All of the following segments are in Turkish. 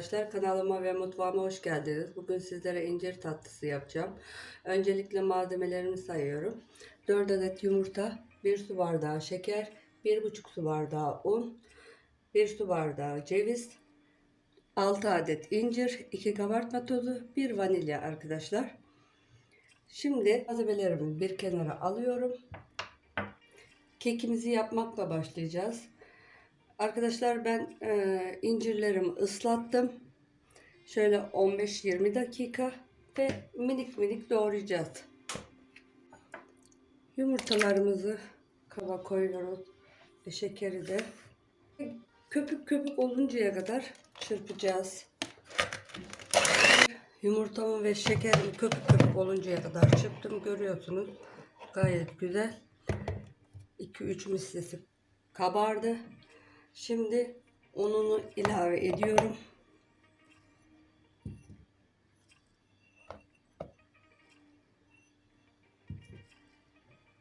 arkadaşlar kanalıma ve mutfağıma hoş geldiniz. Bugün sizlere incir tatlısı yapacağım. Öncelikle malzemelerimi sayıyorum. 4 adet yumurta, 1 su bardağı şeker, 1,5 su bardağı un, 1 su bardağı ceviz, 6 adet incir, 2 kabartma tozu, 1 vanilya arkadaşlar. Şimdi malzemelerimi bir kenara alıyorum. Kekimizi yapmakla başlayacağız. Arkadaşlar ben e, incirlerimi ıslattım. Şöyle 15-20 dakika ve minik minik doğrayacağız. Yumurtalarımızı kaba koyuyoruz ve şekeri de köpük köpük oluncaya kadar çırpacağız. Yumurtamı ve şekerimi köpük köpük oluncaya kadar çırptım. Görüyorsunuz gayet güzel. 2-3 mislisi kabardı. Şimdi ununu ilave ediyorum.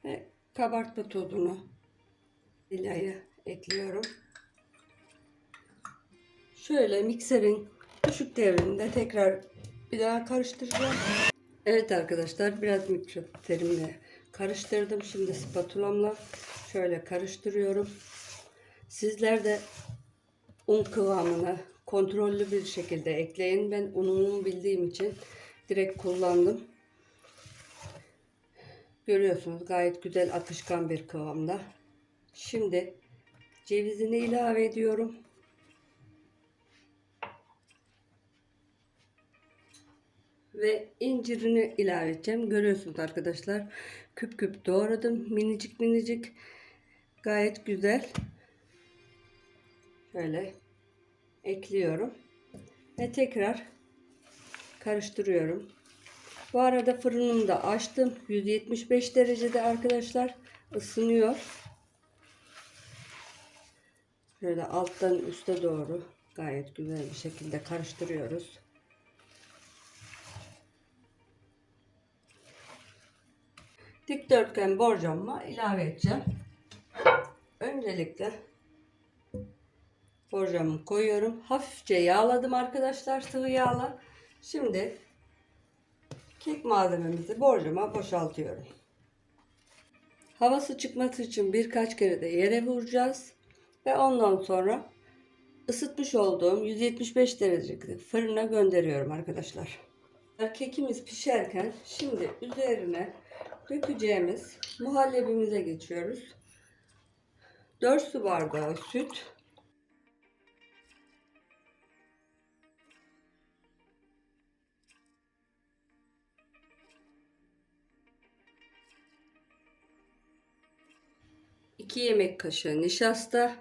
Ve kabartma tozunu ilave ekliyorum. Şöyle mikserin düşük devrinde tekrar bir daha karıştıracağım. Evet arkadaşlar biraz mikserimle karıştırdım. Şimdi spatulamla şöyle karıştırıyorum. Sizler de un kıvamını kontrollü bir şekilde ekleyin. Ben unumu bildiğim için direkt kullandım. Görüyorsunuz gayet güzel akışkan bir kıvamda. Şimdi cevizini ilave ediyorum. Ve incirini ilave edeceğim. Görüyorsunuz arkadaşlar. Küp küp doğradım. Minicik minicik. Gayet güzel. Şöyle ekliyorum. Ve tekrar karıştırıyorum. Bu arada fırınımı da açtım. 175 derecede arkadaşlar ısınıyor. Böyle alttan üste doğru gayet güzel bir şekilde karıştırıyoruz. Dikdörtgen borcamıma ilave edeceğim. Öncelikle borcamı koyuyorum. Hafifçe yağladım arkadaşlar sıvı yağla. Şimdi kek malzememizi borcama boşaltıyorum. Havası çıkması için birkaç kere de yere vuracağız. Ve ondan sonra ısıtmış olduğum 175 derecelik fırına gönderiyorum arkadaşlar. Kekimiz pişerken şimdi üzerine dökeceğimiz muhallebimize geçiyoruz. 4 su bardağı süt, iki yemek kaşığı nişasta,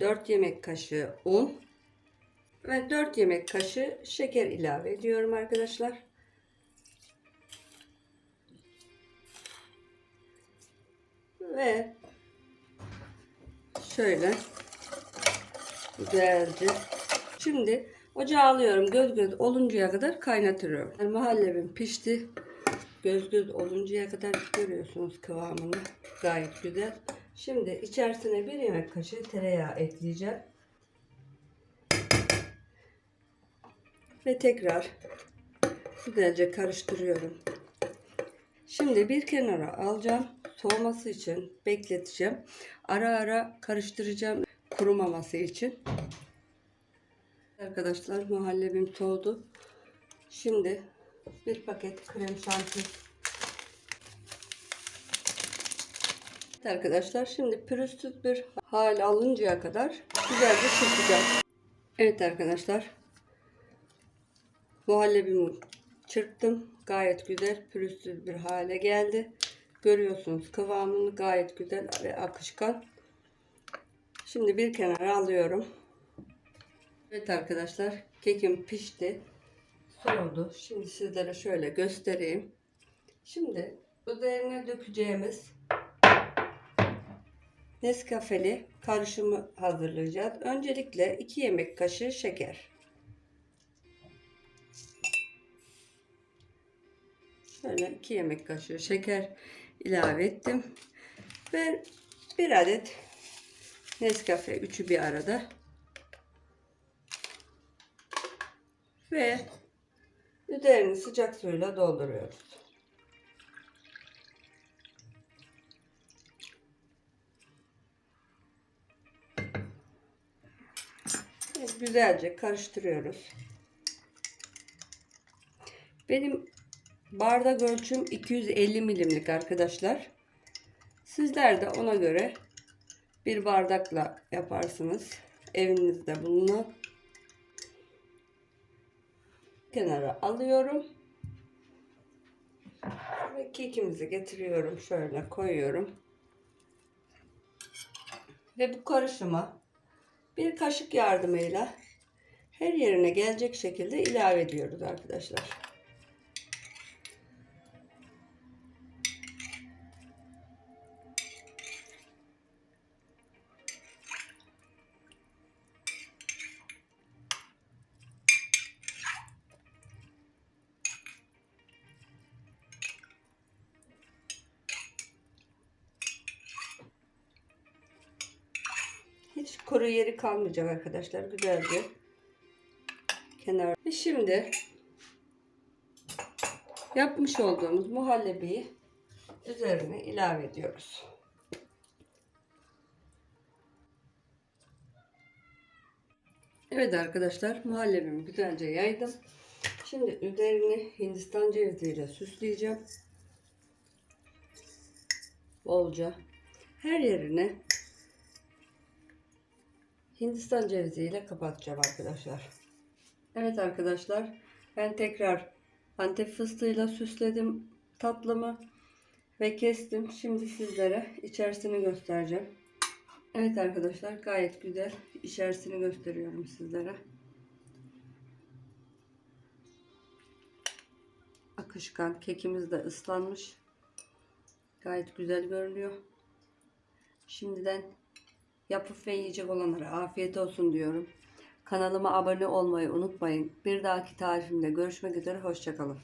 4 yemek kaşığı un ve 4 yemek kaşığı şeker ilave ediyorum arkadaşlar. Ve şöyle güzelce şimdi ocağa alıyorum göz göz oluncaya kadar kaynatıyorum. Yani pişti. Göz göz oluncaya kadar görüyorsunuz kıvamını. Gayet güzel. Şimdi içerisine bir yemek kaşığı tereyağı ekleyeceğim. Ve tekrar güzelce karıştırıyorum. Şimdi bir kenara alacağım. Soğuması için bekleteceğim. Ara ara karıştıracağım kurumaması için. Arkadaşlar muhallebim soğudu. Şimdi bir paket krem şanti. Evet arkadaşlar şimdi pürüzsüz bir hal alıncaya kadar güzelce çırpacağım. Evet arkadaşlar muhallebimi çırptım. Gayet güzel pürüzsüz bir hale geldi. Görüyorsunuz kıvamını gayet güzel ve akışkan. Şimdi bir kenara alıyorum. Evet arkadaşlar kekim pişti. Soğudu. Şimdi sizlere şöyle göstereyim. Şimdi üzerine dökeceğimiz Nescafe'li karışımı hazırlayacağız. Öncelikle 2 yemek kaşığı şeker. Şöyle 2 yemek kaşığı şeker ilave ettim. Ve bir adet Nescafe üçü bir arada Ve üzerini sıcak suyla dolduruyoruz. Ve Güzelce karıştırıyoruz. Benim bardak ölçüm 250 milimlik arkadaşlar. Sizler de ona göre bir bardakla yaparsınız. Evinizde bulunan. Kenara alıyorum. Ve kekimizi getiriyorum. Şöyle koyuyorum. Ve bu karışıma bir kaşık yardımıyla her yerine gelecek şekilde ilave ediyoruz arkadaşlar. Hiç kuru yeri kalmayacak arkadaşlar. Güzelce kenar. Ve şimdi yapmış olduğumuz muhallebiyi üzerine ilave ediyoruz. Evet arkadaşlar muhallebimi güzelce yaydım. Şimdi üzerini Hindistan ceviziyle süsleyeceğim. Bolca her yerine Hindistan ceviziyle kapatacağım arkadaşlar. Evet arkadaşlar ben tekrar Antep fıstığıyla süsledim tatlımı ve kestim. Şimdi sizlere içerisini göstereceğim. Evet arkadaşlar gayet güzel içerisini gösteriyorum sizlere. Akışkan kekimiz de ıslanmış. Gayet güzel görünüyor. Şimdiden yapıp ve yiyecek olanlara afiyet olsun diyorum. Kanalıma abone olmayı unutmayın. Bir dahaki tarifimde görüşmek üzere. Hoşçakalın.